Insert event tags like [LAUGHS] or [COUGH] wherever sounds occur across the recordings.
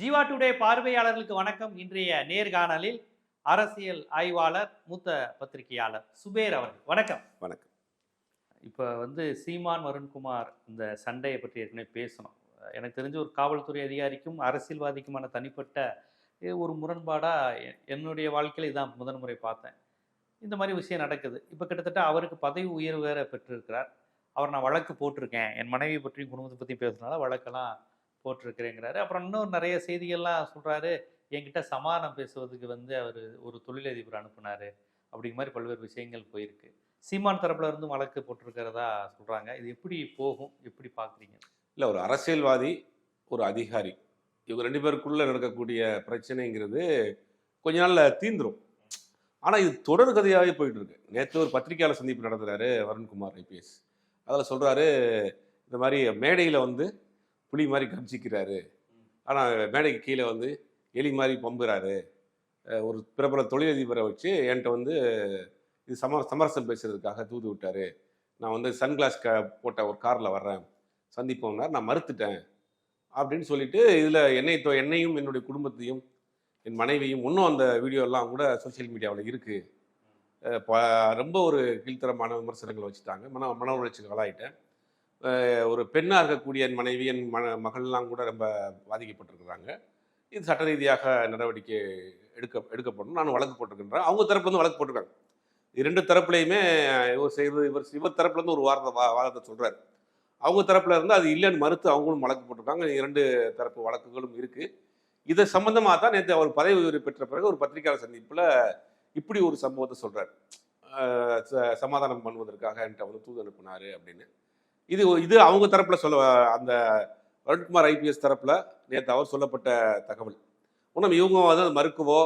Jeeva today பார்வையாளர்களுக்கு வணக்கம். இன்றைய நேர்காணலில் அரசியல் ஆய்வாளர் மூத்த பத்திரிகையாளர் சுபேர் அவர்கள். வணக்கம். வணக்கம். இப்போ வந்து சீமான் வருண்குமார் இந்த சண்டையை பற்றி ஏற்கனவே பேசணும். எனக்கு தெரிஞ்ச ஒரு காவல்துறை அதிகாரிக்கும் அரசியல்வாதிக்குமான தனிப்பட்ட ஒரு முரண்பாடாக என்னுடைய வாழ்க்கையில் இதான் முதன்முறை பார்த்தேன். இந்த மாதிரி விஷயம் நடக்குது. இப்போ கிட்டத்தட்ட அவருக்கு பதவி உயர்வு வேற பெற்றிருக்கிறார். அவர் நான் வழக்கு போட்டிருக்கேன். என் மனைவி பற்றியும் குடும்பத்தை பற்றியும் பேசுனால வழக்கெல்லாம் போட்டிருக்கிறேங்கிறாரு. அப்புறம் இன்னும் நிறைய செய்திகள்லாம் சொல்கிறாரு என்கிட்ட சமாதானம் பேசுவதுக்கு வந்து அவர் ஒரு தொழிலதிபர் அனுப்புனாரு. அப்படிங்கிற மாதிரி பல்வேறு விஷயங்கள் போயிருக்கு. சீமான் தரப்புல இருந்தும் வழக்கு போட்டிருக்கிறதா சொல்கிறாங்க இது எப்படி போகும்? எப்படி பார்க்குறீங்க இல்லை ஒரு அரசியல்வாதி ஒரு அதிகாரி இவங்க ரெண்டு பேருக்குள்ளே நடக்கக்கூடிய பிரச்சனைங்கிறது கொஞ்ச நாளில் தீந்துடும் ஆனால் இது தொடர் கதையாகவே போயிட்டு இருக்கு நேற்று ஒரு பத்திரிகையாளர் சந்திப்பு நடத்துகிறாரு வருண்குமார் ஐபிஎஸ் அதில் சொல்கிறாரு இந்த மாதிரி மேடையில் வந்து புலி மாதிரி கர்ஜிக்கிறாரு ஆனால் மேடைக்கு கீழே வந்து எலி மாதிரி பம்புறாரு. ஒரு பிரபல தொழிலதிபரை வச்சு என்கிட்ட வந்து இது சம சமரசம் பேசுறதுக்காக தூது விட்டார். நான் வந்து சன்கிளாஸ் க போட்ட ஒரு காரில் வர்றேன். சந்திப்போம்னார் நான் மறுத்துட்டேன். அப்படின்னு சொல்லிட்டு இதில் என்னை தோ என்னையும் என்னுடைய குடும்பத்தையும் என் மனைவியும் இன்னும் அந்த வீடியோலாம் கூட சோஷியல் மீடியாவில் இருக்குது ப- ரொம்ப ஒரு கீழ்த்தரமான விமர்சனங்களை வச்சுட்டாங்க. மன மன உளைச்சலுக்கு ஆளாயிட்டேன் ஒரு பெண்ணாக இருக்கக்கூடிய என் மனைவி என் மகள்லாம் கூட ரொம்ப பாதிக்கப்பட்டிருக்கிறாங்க. இது சட்ட ரீதியாக நடவடிக்கை எடுக்க எடுக்கப்படணும். நான் வழக்கு போட்டிருக்கின்றேன். அவங்க தரப்புலேருந்து வழக்கு போட்டிருக்காங்க. இரண்டு தரப்புலையுமே இவர் செய்வது இவர் இவர் தரப்புலேருந்து ஒரு வாரத்தை வா வாதத்தை சொல்கிறார் அவங்க தரப்புல இருந்து அது இல்லைன்னு மறுத்து அவங்களும் வழக்கு போட்டிருக்காங்க. இரண்டு தரப்பு வழக்குகளும் இருக்குது இதை சம்மந்தமாக தான் நேற்று அவர் பதவி உயர்வு பெற்ற பிறகு ஒரு பத்திரிகையாளர் சந்திப்பில் இப்படி ஒரு சம்பவத்தை சொல்கிறார் ச- சமாதானம் பண்ணுவதற்காக என்கிட்ட வந்து தூது அனுப்பினார் அப்படின்னு. இது இது அவங்க தரப்பில் சொல்ல அந்த வருண்குமார் ஐபிஎஸ் தரப்பில் நேற்று அவர் சொல்லப்பட்ட தகவல். ஒன்றும் இவங்க வந்து அதை மறுக்கவோ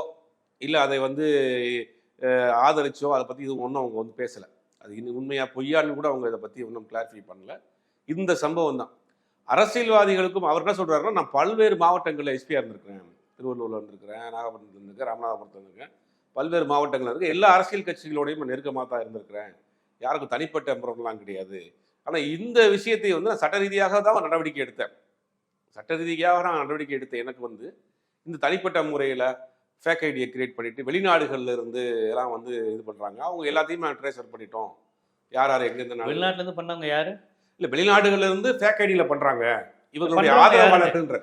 இல்லை அதை வந்து ஆதரிச்சோ அதை பற்றி இது ஒன்றும் அவங்க வந்து பேசலை. அது இன்னும் உண்மையாக பொய்யான்னு கூட அவங்க இதை பற்றி ஒன்றும் கிளாரிஃபை பண்ணல. இந்த சம்பவம் தான். அரசியல்வாதிகளுக்கும் அவர் என்ன சொல்கிறாருன்னா நான் பல்வேறு மாவட்டங்களில் எஸ்பியாக இருந்திருக்கிறேன். திருவள்ளூரில் இருந்திருக்கிறேன் நாகப்பட்டினத்தில் இருந்திருக்கேன் ராமநாதபுரத்தில் இருந்திருக்கேன் பல்வேறு மாவட்டங்களில் இருக்கு எல்லா அரசியல் கட்சிகளோடையும் நெருக்கமாக தான் இருந்திருக்கிறேன். யாருக்கும் தனிப்பட்ட முறைகள்லாம் கிடையாது. ஆனால் இந்த விஷயத்தை வந்து நான் சட்ட ரீதியாக தான் நடவடிக்கை எடுத்தேன். சட்ட ரீதியாக நான் நடவடிக்கை எடுத்த எனக்கு வந்து இந்த தனிப்பட்ட முறையில் ஃபேக் ஐடியை கிரியேட் பண்ணிட்டு வெளிநாடுகள்ல இருந்து எல்லாம் வந்து இது பண்றாங்க. அவங்க எல்லாத்தையும் நான் ட்ரேசர் பண்ணிட்டோம். யார் யார் எங்கெந்த நாடு? வெளிநாட்டுல இருந்து பண்ணவங்க யாரு? இல்ல வெளிநாடுகள்ல இருந்து ஃபேக் ஐடியில பண்றாங்க. இவர்களுடைய பண்றவங்க ஆதரவாளர்கள்ன்ற.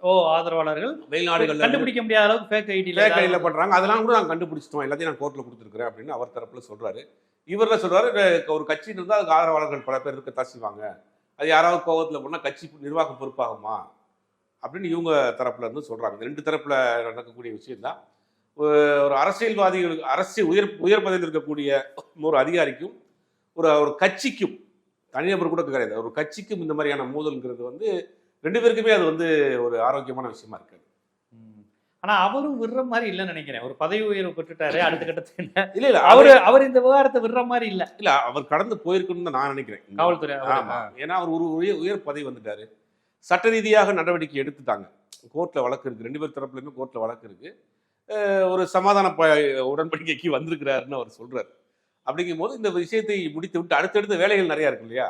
ஓ ஆதரவாளர்கள். வெளிநாடுகள்ல இருந்து கண்டுபிடிக்க முடியாத அளவுக்கு ஃபேக் ஐடி ஃபேக் ஐடியில பண்றாங்க. அதெல்லாம் கூட நாங்க கண்டுபிடிச்சிட்டோம். எல்லாத்தையும் நான் கோர்ட்ல கொடுத்துருக்கிறேன் அப்படின்னு அவர் தரப்புல சொல்றாரு. இவர்ல சொல்றாரு "வே- ஒரு கட்சி இருந்தால் அதுக்கு ஆதரவாளர்கள் பல பேர் இருக்கத்தான் செய்வாங்க. அது யாராவது கோவத்துல போனா கட்சி நிர்வாகம் பொறுப்பாகுமா? அப்படின்னு இவங்க தரப்புல இருந்து சொல்றாங்க. இந்த ரெண்டு தரப்புல நடக்கக்கூடிய விஷயம் தான். ஒரு அரசியல்வாதிகளுக்கு அரசியல் உயர் உயர் பதவியில் இருக்கக்கூடிய ஒரு அதிகாரிக்கும் ஒரு ஒரு கட்சிக்கும் தனிநபர் கூட கிடையாது. ஒரு கட்சிக்கும் இந்த மாதிரியான மோதல்ங்கிறது வந்து ரெண்டு பேருக்குமே அது வந்து ஒரு ஆரோக்கியமான விஷயமா இருக்கு. ஆனா அவரும் விடுற மாதிரி இல்லைன்னு நினைக்கிறேன். ஒரு பதவி உயர்வு பெற்றுட்டாரு அடுத்த கட்டத்துல இல்ல. இல்ல அவரு அவர் இந்த விவகாரத்தை விடுற மாதிரி இல்ல. இல்ல அவர் கடந்து போயிருக்கணும்னு தான் நான் நினைக்கிறேன். காவல்துறை ஏன்னா அவர் ஒரு உயர் உயர் பதவி வந்துட்டாரு. சட்ட ரீதியாக நடவடிக்கை எடுத்துட்டாங்க. கோர்ட்ல வழக்கு இருக்கு. ரெண்டு பேர் தரப்புலையுமே கோர்ட்ல வழக்கு இருக்கு. ஒரு சமாதான ப உடன்படிக்கைக்கு வந்திருக்கிறாருன்னு அவர் சொல்றாரு. அப்படிங்கும் போது இந்த விஷயத்தை முடித்து விட்டு அடுத்தடுத்த வேலைகள் நிறைய இருக்கு இல்லையா?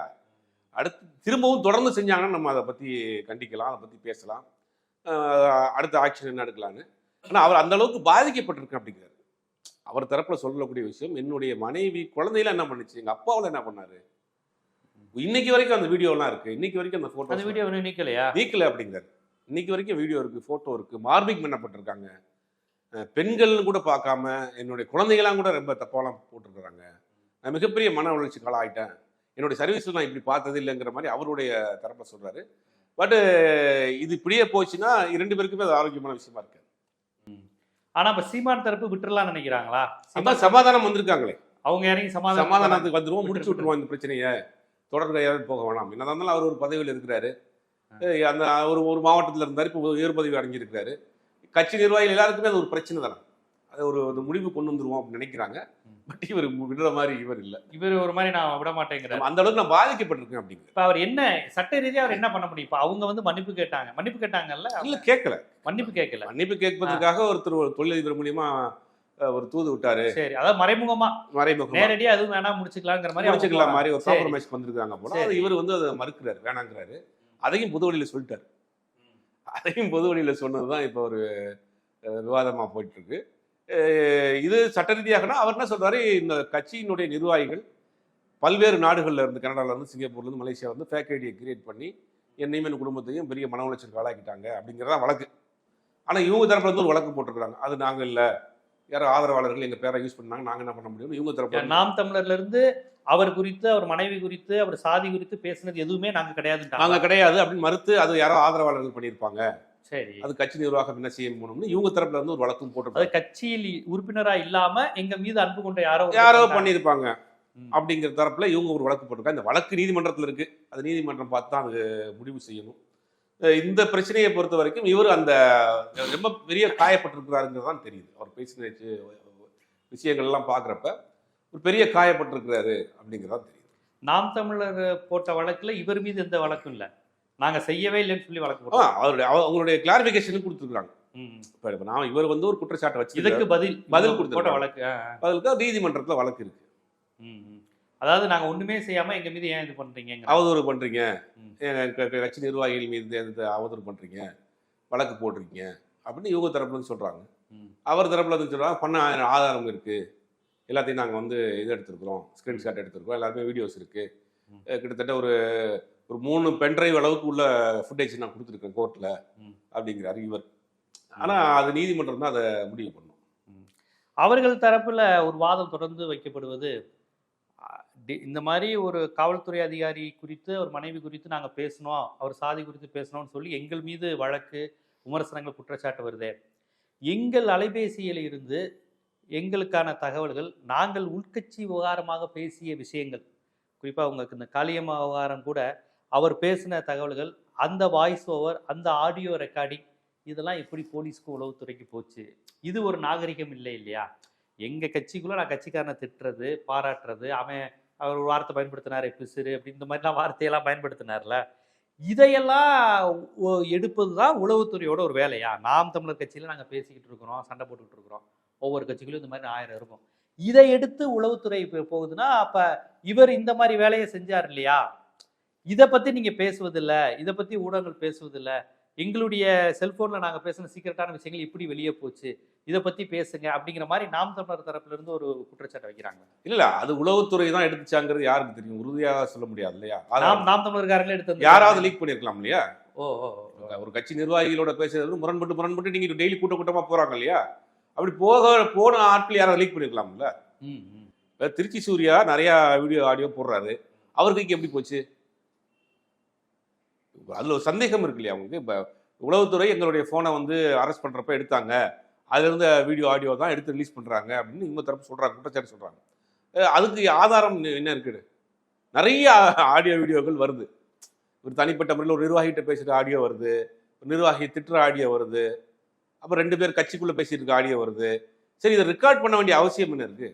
அடுத்து திரும்பவும் தொடர்ந்து செஞ்சாங்கன்னா நம்ம அதை பத்தி கண்டிக்கலாம் அதை பத்தி பேசலாம். அடுத்த ஆக்ஷன் என்ன எடுக்கலான்னு ஆனா அவர் அந்த அளவுக்கு பாதிக்கப்பட்டிருக்கு அப்படிங்கிறாரு. அவர் தரப்புல சொல்லக்கூடிய விஷயம் என்னுடைய மனைவி குழந்தையில என்ன பண்ணுச்சு எங்க அப்பாவில் என்ன பண்ணாரு? இன்னைக்கு வரைக்கும் அந்த வீடியோலாம் இருக்கு. இன்னைக்கு வரைக்கும் அந்த அந்த போட்டோ வீடியோ நீக்கலையா? நீக்கல அப்படிங்கிறாரு. இன்னைக்கு வரைக்கும் வீடியோ இருக்கு போட்டோ இருக்கு. மார்பிங் பண்ணப்பட்டிருக்காங்க. பெண்கள்னு கூட பார்க்காம என்னுடைய குழந்தைகளாம் கூட ரொம்ப தப்பாலாம் போட்டிருக்கிறாங்க. நான் மிகப்பெரிய மன உளைச்சலுக்கு ஆளாயிட்டேன் என்னுடைய சர்வீஸ்ல நான் இப்படி பார்த்தது இல்லைங்கிற மாதிரி அவருடைய தரப்பை சொல்றாரு. பட் இது இப்படியே போச்சுன்னா இரண்டு பேருக்குமே அது ஆரோக்கியமான விஷயமா இருக்கு. ஆனா இப்ப சீமான் தரப்பு விட்டுறலாம்னு நினைக்கிறாங்களா? அதான் சமாதானம் வந்திருக்காங்களே. அவங்க இறங்கி சமாதானம் சமாதானத்துக்கு வந்துருவோம் முடிச்சு விட்டு- விட்டுருவோம் இந்த பிரச்சனையை. தொடர்ந்து யாரும் போக வேணாம். என்னதான் இருந்தாலும் அவர் ஒரு பதவியில் இருக்கிறாரு. அந்த ஒரு ஒரு மாவட்டத்தில் இருந்தார் இப்போ உயர் பதவி அடைஞ்சிருக்கிறாரு. கட்சி நிர்வாகிகள் எல்லாருக்குமே அது ஒரு பிரச்சனை தானே. ஒரு ஒரு முடிவு கொண்டு வந்துருவோம் அப்படின்னு நினைக்கிறாங்க. பட் இவர் விடுற மாதிரி இவர் இல்லை. இவர் ஒரு மாதிரி நான் விட மாட்டேங்கிறார். அந்த அளவுக்கு நான் பாதிக்கப்பட்டிருக்கேன் அப்படிங்கிறது. இப்ப அவர் என்ன சட்ட ரீதியா அவர் என்ன பண்ண முடியும்? இப்ப அவங்க வந்து மன்னிப்பு கேட்டாங்க. மன்னிப்பு கேட்டாங்கல்ல? இல்ல கேட்கல மன்னிப்பு கேட்கல மன்னிப்பு கேட்பதற்காக ஒருத்தர் ஒரு தொழிலதிபர் மூலியமா ஒரு தூது விட்டாரு. சரி அதாவது மறைமுகமா. மறைமுகமா. நேரடியா எதுவும் வேணாம் முடிச்சுக்கலாங்கிற மாதிரி முடிச்சுக்கலாம். மாதிரி ஒரு. காம்ப்ரமைஸ் வந்திருக்காங்க போல. இவர் வந்து அதை மறுக்கிறாரு வேணாங்கிறாரு. அதையும் புது வழியில சொல்லிட்டாரு. அதையும் பொது வழியில் சொன்னது தான் இப்போ ஒரு விவாதமாக போயிட்டு இருக்கு. இது சட்ட ரீதியாகனா அவர் என்ன சொல்றாரு? இந்த கட்சியினுடைய நிர்வாகிகள் பல்வேறு நாடுகள்ல இருந்து கனடால இருந்து சிங்கப்பூர்ல இருந்து மலேசியா வந்து ஃபேக் ஐடியை கிரியேட் பண்ணி என்னையும் என் குடும்பத்தையும் பெரிய மன உளைச்சலுக்கு ஆளாக்கிட்டாங்க அப்படிங்கிறதா வழக்கு. ஆனா இவங்க தரப்புல இருந்து ஒரு வழக்கு போட்டிருக்காங்க அது நாங்க இல்ல. யாரோ ஆதரவாளர்கள் எங்க பேரை யூஸ் பண்ணாங்க. நாங்க என்ன பண்ண முடியும் இவங்க தரப்புல இருந்து- நாம் தமிழர்ல இருந்து அவர் குறித்து அவர் மனைவி குறித்து அவர் சாதி குறித்து பேசுனது எதுவுமே நாங்க கிடையாது நாங்க கிடையாது அப்படின்னு மறுத்து அது யாரோ ஆதரவாளர்கள் பண்ணியிருப்பாங்க. சரி. அது கட்சி நிர்வாகம் என்ன செய்ய முடியும்னு இவங்க தரப்புல இருந்து ஒரு வழக்கும் போட்டிருக்காங்க கட்சியில் உறுப்பினரா இல்லாம எங்க மீது அன்பு கொண்ட யாரோ யாரோ. பண்ணியிருப்பாங்க. அப்படிங்கிற தரப்புல இவங்க ஒரு வழக்கு போட்டிருக்காங்க இந்த வழக்கு நீதிமன்றத்தில் இருக்கு. அது நீதிமன்றம் பார்த்து தான் அது முடிவு செய்யணும். இந்த பிரச்சனையை பொறுத்த வரைக்கும் இவர் அந்த ரொம்ப பெரிய காயப்பட்டிருக்கிறாருங்கிறது தான் தெரியுது. அவர் பேசின சி- விஷயங்கள் எல்லாம் பார்க்குறப்ப ஒரு பெரிய காயப்பட்டிருக்கிறாரு அப்படிங்கிறது தான் தெரியுது. நாம் தமிழர் போட்ட வழக்குல இவர் மீது எந்த வழக்கும் இல்ல. நாங்க செய்யவே இல்லைன்னு சொல்லி வழக்கு அவருடைய அவ- அவங்களுடைய கிளாரிபிகேஷன் கொடுத்துருக்காங்க. இப்போ நான் இவர் வந்து ஒரு குற்றச்சாட்டை வச்சு இதுக்கு பதில் பதில் கொடுத்திருக்காங்க. வழக்கு. அதுக்கு நீதிமன்றத்தில் வழக்கு இருக்கு. அதாவது நாங்க ஒண்ணுமே செய்யாம எங்க மீது ஏன் இது பண்றீங்க அவதூறு பண்றீங்க. ம். எங்க க- க- கட்சி நிர்வாகிகள் மீது அவதூறு பண்றீங்க? வழக்கு போட்டிருக்கீங்க அப்படின்னு இவங்க தரப்புல இருந்து சொல்றாங்க. அவர் தரப்புல இருந்து சொல்றாங்க பண்ண ஆதாரம் இருக்கு. எல்லாத்தையும் நாங்கள் வந்து இது எடுத்திருக்கிறோம். ஸ்க்ரீன்ஷாட் எடுத்திருக்கோம் எல்லாருமே வீடியோஸ் இருக்கு. ம். அஹ் கிட்டத்தட்ட ஒரு ஒரு மூணு பென்ட்ரைவ் அளவுக்கு உள்ள ஃபுட்டேஜ் நான் கொடுத்துருக்கேன் கோர்ட்டில். அப்படிங்கிறாரு இவர் ஆனா அது நீதிமன்றம் தான் அதை முடிவு பண்ணும். அவர்கள் தரப்புல ஒரு வாதம் தொடர்ந்து வைக்கப்படுவது இந்த மாதிரி ஒரு காவல்துறை அதிகாரி குறித்து ஒரு மனைவி குறித்து நாங்க பேசணும் அவர் சாதி குறித்து பேசணும்னு சொல்லி எங்கள் மீது வழக்கு விமர்சனங்கள் குற்றச்சாட்டு வருதே. எங்கள் அலைபேசியில் இருந்து எங்களுக்கான தகவல்கள் நாங்கள் உள்கட்சி விவகாரமாக பேசிய விஷயங்கள் குறிப்பாக உங்களுக்கு இந்த காளியம்மா விவகாரம் கூட அவர் பேசின தகவல்கள் அந்த வாய்ஸ் ஓவர் அந்த ஆடியோ ரெக்கார்டிங் இதெல்லாம் எப்படி போலீஸ்க்கு உளவுத்துறைக்கு போச்சு? இது ஒரு நாகரிகம் இல்லை இல்லையா? எங்கள் கட்சிக்குள்ளே நான் கட்சிக்காரனை திட்டுறது பாராட்டுறது அவன் அவர் ஒரு வார்த்தை பயன்படுத்தினார் பிசுறு அப்படி இந்த மாதிரிலாம் வார்த்தையெல்லாம் பயன்படுத்தினார்ல. இதையெல்லாம் எடுப்பது தான் உளவுத்துறையோட ஒரு வேலையா? நாம் தமிழர் கட்சியில் நாங்கள் பேசிக்கிட்டு இருக்கிறோம் சண்டை போட்டுக்கிட்டு இருக்கிறோம். ஒவ்வொரு கட்சிக்குள்ளேயும் இந்த மாதிரி ஆயிரம் இருக்கும். இதை எடுத்து உளவுத்துறை இப்போ போகுதுன்னா அப்போ இவர் இந்த மாதிரி வேலையை செஞ்சார் இல்லையா? இதை பத்தி நீங்க பேசுவதில்ல இதை பத்தி ஊடகங்கள் பேசுவதில்ல. எங்களுடைய செல்போன்ல நாங்க பேசின சீக்கிரட்டான விஷயங்கள் இப்படி வெளியே போச்சு இதை பத்தி பேசுங்க அப்படிங்கிற மாதிரி நாம் தமிழர் தரப்புல இருந்து ஒரு குற்றச்சாட்டை வைக்கிறாங்க. இல்ல அது உளவுத்துறை தான் எடுத்துச்சாங்கிறது யாருக்கு தெரியும்? உறுதியாக சொல்ல முடியாது இல்லையா? நாம் நாம் தமிழர்காரங்களே எடுத்து யாராவது லீக் பண்ணிருக்கலாம் இல்லையா? ஓ. ஒரு கட்சி நிர்வாகிகளோட பேசுறது முரண்பட்டு முரண்பட்டு நீங்க டெய்லி கூட்ட கூட்டமா போறாங்க இல்லையா? அப்படி போக போன ஆட்கள் யாராவது லீக். இப்ப திருச்சி சூர்யா நிறைய வீடியோ ஆடியோ போடுறாரு. அவர் கைக்கு எப்படி போச்சு? அதுல ஒரு சந்தேகம் இருக்கு இல்லையா அவங்களுக்கு இப்ப உளவுத்துறை எங்களுடைய போனை வந்து அரெஸ்ட் பண்றப்ப எடுத்தாங்க. அதுல இருந்த வீடியோ ஆடியோ தான் எடுத்து ரிலீஸ் பண்றாங்க அப்படின்னு இவங்க தரப்பு சொல்றாங்க குற்றச்சாட்டு சொல்றாங்க. அஹ் அதுக்கு ஆதாரம் என்ன இருக்குது நிறைய ஆடியோ வீடியோக்கள் வருது. ஒரு தனிப்பட்ட முறையில் ஒரு நிர்வாகிகிட்ட பேசுகிற ஆடியோ வருது. ஒரு நிர்வாகி திட்டுற ஆடியோ வருது. அப்புறம் ரெண்டு பேர் கட்சிக்குள்ள பேசிட்டு இருக்க ஆடியோ வருது. சரி இதை ரெக்கார்ட் பண்ண வேண்டிய அவசியம் என்ன இருக்கு?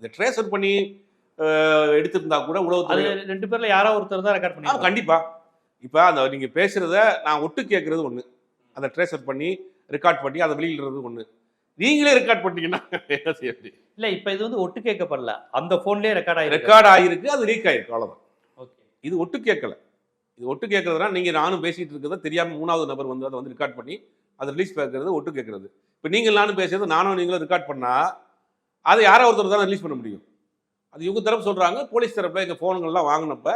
இதை ட்ரேசர் பண்ணி எடுத்திருந்தா கூட உளவுத்துறை ரெண்டு பேர்ல யாரோ ஒருத்தர் தான் ரெக்கார்ட் பண்ணி கண்டிப்பா. இப்ப அந்த நீங்க பேசுறத நான் ஒட்டு கேட்கறது ஒண்ணு. அதை ட்ரேசர் பண்ணி ரெக்கார்ட் பண்ணி அதை வெளியிடுறது ஒண்ணு. நீங்களே ரெக்கார்ட் பண்ணீங்கன்னா [LAUGHS] என்ன செய்ய முடியும்? இல்ல இப்ப இது வந்து ஒட்டு கேட்கப்படல. அந்த போன்லயே ரெக்கார்ட் ஆயிருக்கு. ரெக்கார்ட் ஆகிருக்கு அது லீக் ஆயிருக்கு அவ்வளவுதான். ஓகே இது ஒட்டு கேட்கல. இது ஒட்டு கேட்கறதுனா நீங்க நானும் பேசிட்டு இருக்கிறத தெரியாம மூணாவது நபர் வந்து அதை வந்து ரெக்கார்ட் பண்ணி அதை ரிலீஸ் பார்க்கறது ஒட்டு கேட்கறது. இப்போ நீங்கள் நானும் பேசுறது நானும் நீங்களும் ரெக்கார்ட் பண்ணா அதை யாரோ ஒருத்தர் தானே ரிலீஸ் பண்ண முடியும். அது இவங்க தரப்பு சொல்றாங்க போலீஸ் தரப்புல எங்க போன்கள்லாம் வாங்கினப்ப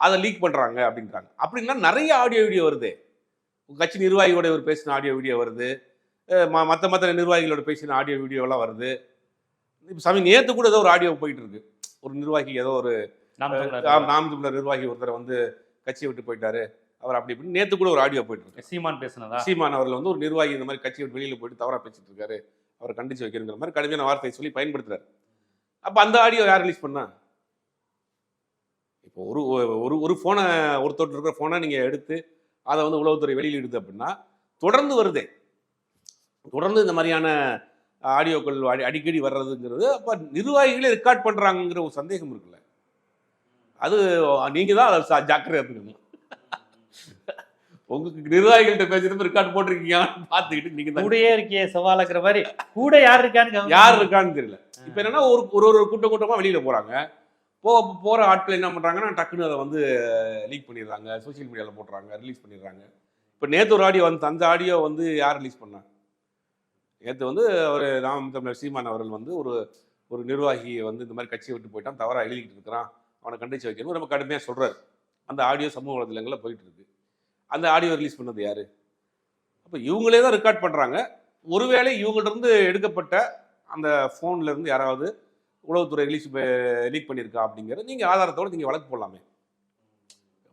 அதை லீக் பண்றாங்க அப்படின்றாங்க. அப்படின்னா நிறைய ஆடியோ வீடியோ வருது. கட்சி நிர்வாகியோட ஒரு பேசின ஆடியோ வீடியோ வருது. அஹ் ம- மத்த மற்ற நிர்வாகிகளோட பேசின ஆடியோ வீடியோலாம் வருது. இப்போ சமயம் நேத்து கூட ஏதோ ஒரு ஆடியோ போயிட்டு இருக்கு. ஒரு நிர்வாகி ஏதோ ஒரு நாம் தமிழர் நிர்வாகி. ஒருத்தர் வந்து கட்சியை விட்டு போயிட்டாரு. அவர் அப்படி இப்படி. நேத்து கூட ஒரு ஆடியோ போயிட்டு இருக்கு. சீமான் பேசுனதா? சீமான் அவர்கள் வந்து ஒரு நிர்வாகி இந்த மாதிரி கட்சியை விட்டு வெளியில போயிட்டு தவறா பேசிட்டு இருக்காரு. அவரை கண்டிச்சு வைக்கிறங்கிற மாதிரி கடுமையான வார்த்தையை சொல்லி பயன்படுத்துறாரு. அப்ப அந்த ஆடியோ யார் ரிலீஸ் பண்ணா? இப்போ ஒரு ஒரு ஒரு போனை ஒருத்தர் இருக்கிற போனை நீங்க எடுத்து அதை வந்து உளவுத்துறை வெளியிடுது அப்படின்னா தொடர்ந்து வருதே. தொடர்ந்து இந்த மாதிரியான ஆடியோக்கள் அடி அடிக்கடி வர்றதுங்கிறது அப்ப நிர்வாகிகளே ரெக்கார்ட் பண்றாங்கங்கிற ஒரு சந்தேகம் இருக்குல்ல. அது நீங்க தான் அதை சா- ஜாக்கிரதையா எடுத்துக்கணும் உங்களுக்கு நிர்வாகிகள்கிட்ட பேசுறது ரெக்கார்ட் போட்டிருக்கீங்கன்னு பார்த்துக்கிட்டு நீங்க கூடயே இருக்கியே சவாலுங்கிற மாதிரி. கூட யார் இருக்கான்னு. யார் இருக்கான்னு தெரியல. இப்ப என்னன்னா ஒரு ஒரு ஒரு கூட்டம் கூட்டமா வெளியில போறாங்க. போ போகிற ஆட்கள் என்ன பண்ணுறாங்கன்னா டக்குன்னு அதை வந்து லீக் பண்ணிடுறாங்க. சோஷியல் மீடியாவில் போடுறாங்க ரிலீஸ் பண்ணிடுறாங்க. இப்போ நேற்று ஒரு ஆடியோ வந்து அந்த ஆடியோ வந்து யார் ரிலீஸ் பண்ணா? நேற்று வந்து அவர் நாம் தமிழர் சீமான் அவர்கள் வந்து ஒரு ஒரு நிர்வாகியை வந்து இந்த மாதிரி கட்சியை விட்டு போயிட்டான் தவறாக எழுதிக்கிட்டு இருக்கிறான். அவனை கண்டிச்சு வைக்கணும் ரொம்ப கடுமையாக சொல்கிறார் அந்த ஆடியோ சமூக வலைதளங்களில் போயிட்டு இருக்கு. அந்த ஆடியோ ரிலீஸ் பண்ணது யார்? அப்போ இவங்களே தான் ரெக்கார்ட் பண்ணுறாங்க ஒருவேளை இவங்கள்ட்ட இருந்து எடுக்கப்பட்ட அந்த ஃபோன்லேருந்து யாராவது உளவுத்துறை ரிலீஸ் லீக் பண்ணியிருக்கா அப்படிங்கிறத நீங்கள் ஆதாரத்தோடு நீங்கள் வழக்கு போடலாமே.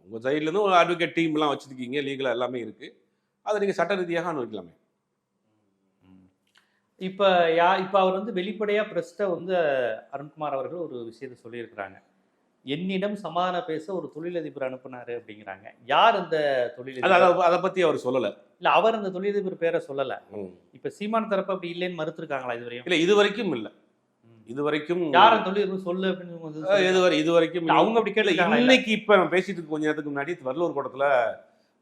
உங்கள் சைட்லேருந்து ஒரு அட்வொகேட் டீம்லாம் வச்சுருக்கீங்க லீகலாக எல்லாமே இருக்குது அதை நீங்கள் சட்ட ரீதியாக அனுபவிக்கலாமே இப்ப யா இப்ப அவர் வந்து வெளிப்படையா பிரஸ்ட வந்து அருண்குமார் அவர்கள் ஒரு விஷயத்த சொல்லியிருக்கிறாங்க. என்னிடம் சமாதான பேச ஒரு தொழிலதிபர் அனுப்புனாரு அப்படிங்கிறாங்க. யார் அந்த தொழிலதிபர்? அதை அதை பற்றி அவர் சொல்லலை. இல்ல அவர் அந்த தொழிலதிபர் பேரை சொல்லல. இப்ப சீமான் தரப்பு அப்படி இல்லைன்னு மறுத்திருக்காங்களா இதுவரையும்? இல்லை இது வரைக்கும் இல்லை. இது வரைக்கும் யார் அந்த தொழிலதிபர் சொல்லு அப்படின்னு இது வரை இது வரைக்கும் அவங்க அப்படி? இல்ல. இன்னைக்கு இப்போ நம்ம பேசிட்டு கொஞ்ச நேரத்துக்கு முன்னாடி வள்ளூர் கூட்டத்தில்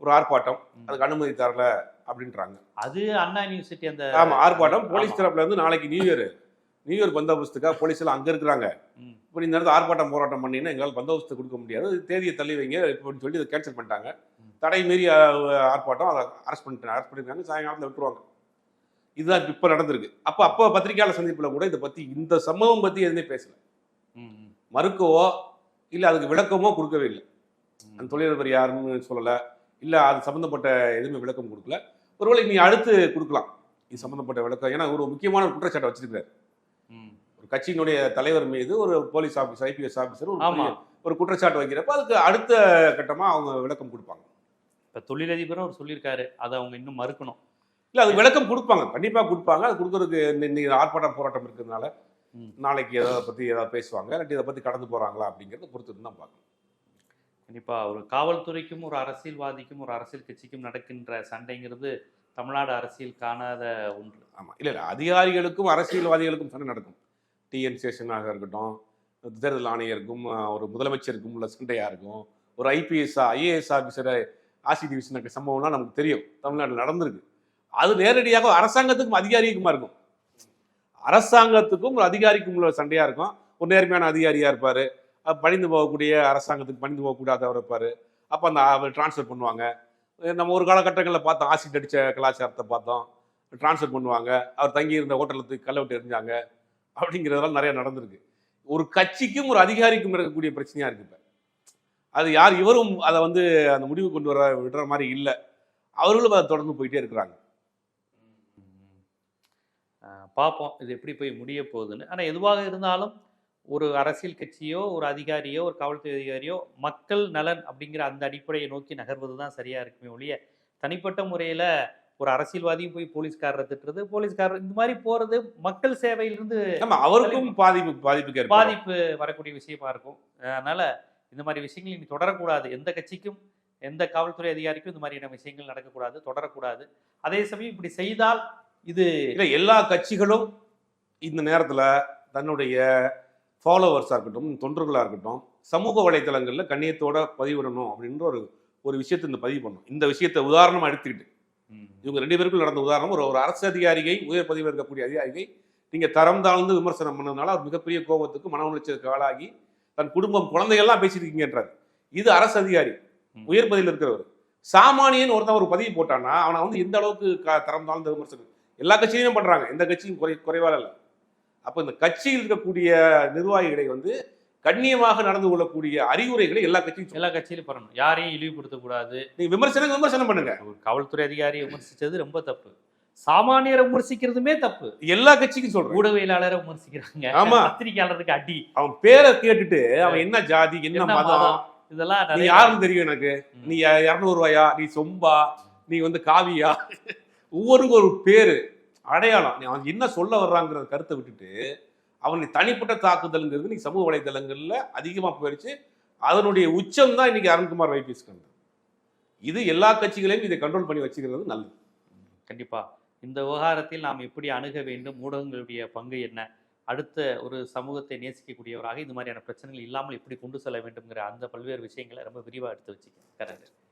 ஒரு ஆர்ப்பாட்டம். அதுக்கு அனுமதி தரல அப்படின்றாங்க அது அண்ணா யூனிவர்சிட்டி அந்த ஆமா ஆர்ப்பாட்டம் போலீஸ். தரப்புல இருந்து நாளைக்கு நியூ இயர் நியூ இயர் பந்தோபஸ்துக்காக போலீஸ் எல்லாம் அங்க இருக்கிறாங்க. இப்போ இந்த நேரத்தில் ஆர்ப்பாட்டம் போராட்டம் பண்ணீங்கன்னா எங்களால் பந்தோபஸ்து கொடுக்க முடியாது தேதியை தள்ளி வைங்க இப்படின்னு சொல்லி இதை கேன்சல் பண்ணிட்டாங்க. தடை மீறி ஆர்ப்பாட்டம் அதை அரெஸ்ட் பண்ணிட்டு அரெஸ்ட் பண்ணிருக்காங்க சாயங்காலத்தில் விட்டுருவாங்க இதுதான் இப்போ நடந்திருக்கு. அப்போ அப்போ பத்திரிகையாளர் சந்திப்புல கூட இதை பத்தி இந்த சம்பவம் பத்தி எதுவுமே பேசல. மறுக்கவோ இல்லை அதுக்கு விளக்கமோ கொடுக்கவே இல்லை. அந்த தொழிலதிபர் யாருன்னு சொல்லலை. இல்லை அது சம்மந்தப்பட்ட எதுவுமே விளக்கம் கொடுக்கல. ஒருவேளை நீ அடுத்து கொடுக்கலாம். இது சம்மந்தப்பட்ட விளக்கம். ஏன்னா ஒரு முக்கியமான குற்றச்சாட்டை வச்சிருக்காரு ம். ஒரு கட்சியினுடைய தலைவர் மீது ஒரு போலீஸ் ஆஃபீஸர் ஐபிஎஸ் ஆஃபீஸர் ஒரு குற்றச்சாட்டு வைக்கிறப்ப அதுக்கு அடுத்த கட்டமா அவங்க விளக்கம் கொடுப்பாங்க. இப்ப தொழிலதிபரும் அவர் சொல்லியிருக்காரு. அதை அவங்க இன்னும் மறுக்கணும். இல்ல அது விளக்கம் கொடுப்பாங்க. கண்டிப்பா கொடுப்பாங்க. அது கொடுக்கறதுக்கு இன்னைக்கு ஆர்ப்பாட்டம் போராட்டம் இருக்கிறதுனால. நாளைக்கு எதை பத்தி ஏதாவது பேசுவாங்க. இல்லாட்டி இதை பத்தி கடந்து போறாங்களா அப்படிங்கறத பொறுத்து தான் பார்க்கணும். கண்டிப்பா ஒரு காவல்துறைக்கும் ஒரு அரசியல்வாதிக்கும் ஒரு அரசியல் கட்சிக்கும் நடக்கின்ற சண்டைங்கிறது தமிழ்நாடு அரசியல் காணாத ஒன்று. ஆமா. இல்ல இல்ல. அதிகாரிகளுக்கும் அரசியல்வாதிகளுக்கும் சண்டை நடக்கும். டிஎன் சேஷனாக இருக்கட்டும் தேர்தல் ஆணையருக்கும் ஒரு முதலமைச்சருக்கும் உள்ள சண்டையா இருக்கும். ஒரு ஐபிஎஸ் ஐஏஎஸ் ஆஃபீஸரை ஆசி டிவிஷன் சம்பவம்லாம் நமக்கு தெரியும். தமிழ்நாட்டில் நடந்திருக்கு. அது நேரடியாக அரசாங்கத்துக்கும் அதிகாரிக்குமா இருக்கும். அரசாங்கத்துக்கும் ஒரு அதிகாரிக்கும் உள்ள சண்டையாக இருக்கும். ஒரு நேர்மையான அதிகாரியாக இருப்பார். பணிந்து போகக்கூடிய அரசாங்கத்துக்கு பணிந்து போகக்கூடாதவர் இருப்பார். அப்போ அந்த அவர் டிரான்ஸ்ஃபர் பண்ணுவாங்க. நம்ம ஒரு காலகட்டங்களில் பார்த்தோம். ஆசிட் அடித்த கலாச்சாரத்தை பார்த்தோம். டிரான்ஸ்ஃபர் பண்ணுவாங்க. அவர் தங்கி இருந்த ஹோட்டலில் தூக்கி கல்ல விட்டு எரிஞ்சாங்க அப்படிங்கிறதெல்லாம் நிறைய நடந்திருக்கு. ஒரு கட்சிக்கும் ஒரு அதிகாரிக்கும் இருக்கக்கூடிய பிரச்சனையாக இருக்கு இப்போ. அது யார் இவரும் அதை வந்து அந்த முடிவு கொண்டு வர விடுற மாதிரி இல்லை. அவர்களும் அதை தொடர்ந்து போயிட்டே இருக்கிறாங்க. பார்ப்போம் இது எப்படி போய் முடிய போகுதுன்னு. ஆனால் எதுவாக இருந்தாலும் ஒரு அரசியல் கட்சியோ ஒரு அதிகாரியோ ஒரு காவல்துறை அதிகாரியோ மக்கள் நலன் அப்படிங்கிற அந்த அடிப்படையை நோக்கி நகர்வது தான் சரியா இருக்குமே ஒழிய தனிப்பட்ட முறையில ஒரு அரசியல்வாதியும் போய் போலீஸ்காரரை திட்டுறது போலீஸ்காரர் இந்த மாதிரி போறது மக்கள் சேவையிலிருந்து அவருக்கும் பாதிப்பு ஏற்படும். பாதிப்பு வரக்கூடிய விஷயமா இருக்கும். அதனால இந்த மாதிரி விஷயங்கள் இனி தொடரக்கூடாது. எந்த கட்சிக்கும் எந்த காவல்துறை அதிகாரிக்கும் இந்த மாதிரியான விஷயங்கள் நடக்கக்கூடாது தொடரக்கூடாது. அதே சமயம் இப்படி செய்தால் இது இல்ல எல்லா கட்சிகளும் இந்த நேரத்துல தன்னுடைய ஃபாலோவர்ஸாக இருக்கட்டும் தொண்டர்களாக இருக்கட்டும் சமூக வலைத்தளங்களில் கண்ணியத்தோட பதிவிடணும் அப்படின்ற ஒரு ஒரு விஷயத்தை இந்த பதிவு பண்ணணும். இந்த விஷயத்தை உதாரணமா எடுத்துக்கிட்டு. இவங்க ரெண்டு பேருக்கும் நடந்த உதாரணம் ஒரு ஒரு அரசு அதிகாரியை உயர் பதவியில் இருக்கக்கூடிய அதிகாரியை நீங்க தரம் தாழ்ந்து விமர்சனம் பண்ணதுனால அவர் மிகப்பெரிய கோபத்துக்கு மன உணர்ச்சிக்கு ஆளாகி தன் குடும்பம் குழந்தைகள்லாம் பேசியிருக்கீங்கன்றார். இது அரசு அதிகாரி. உயர் பதவியில் இருக்கிறவர். சாமானியன் ஒருத்தன் ஒரு பதிவு போட்டான்னா அவனை வந்து எந்த அளவுக்கு தரம் தாழ்ந்த விமர்சனம் எல்லா கட்சியிலும் பண்றாங்க. எந்த கட்சியும் குறை குறைவாக இல்லை அப்போ இந்த கட்சியில் இருக்கக்கூடிய நிர்வாகிகளை வந்து கண்ணியமாக நடந்து கொள்ளக்கூடிய அறிவுரைகளை எல்லா கட்சியும். எல்லா கட்சியிலும் பண்ணணும். யாரையும் இழிவுபடுத்தக்கூடாது நீங்க விமர்சனம் விமர்சனம் பண்ணுங்க. ஒரு காவல்துறை அதிகாரியை விமர்சிச்சது ரொம்ப தப்பு. சாமானியரை விமர்சிக்கிறதுமே தப்பு. எல்லா கட்சிக்கும் சொல்றேன். ஊடகவியலாளரை விமர்சிக்கிறாங்க. ஆமா. பத்திரிகையாளருக்கு அடி. அவன் பேரை கேட்டுட்டு அவன் என்ன ஜாதி என்ன மதம்? இதெல்லாம் யாருன்னு தெரியும் எனக்கு. நீ இரநூறு ரூபாயா நீ சொம்பா? நீ வந்து காவியா? ஒவ்வொருக்கும் ஒரு பேர் அடையாளம். நீ அவன் என்ன சொல்ல வர்றாங்கிற கருத்தை விட்டுட்டு அவனை தனிப்பட்ட தாக்குதலுங்கிறது நீ சமூக வலைதளங்களில் அதிகமாக போயிடுச்சு அதனுடைய உச்சம் தான் இன்னைக்கு அருண்குமார் வைபிஎஸ் கண்டது இது எல்லா கட்சிகளையும் இதை கண்ட்ரோல் பண்ணி வச்சுக்கிறது நல்லது. கண்டிப்பா. இந்த விவகாரத்தில் நாம் எப்படி அணுக வேண்டும் ஊடகங்களுடைய பங்கு என்ன அடுத்த ஒரு சமூகத்தை நேசிக்கக்கூடியவராக இந்த மாதிரியான பிரச்சனைகள் இல்லாமல் எப்படி கொண்டு செல்ல வேண்டும்ங்கிற அந்த பல்வேறு விஷயங்களை ரொம்ப விரிவாக எடுத்து வச்சுக்கேன்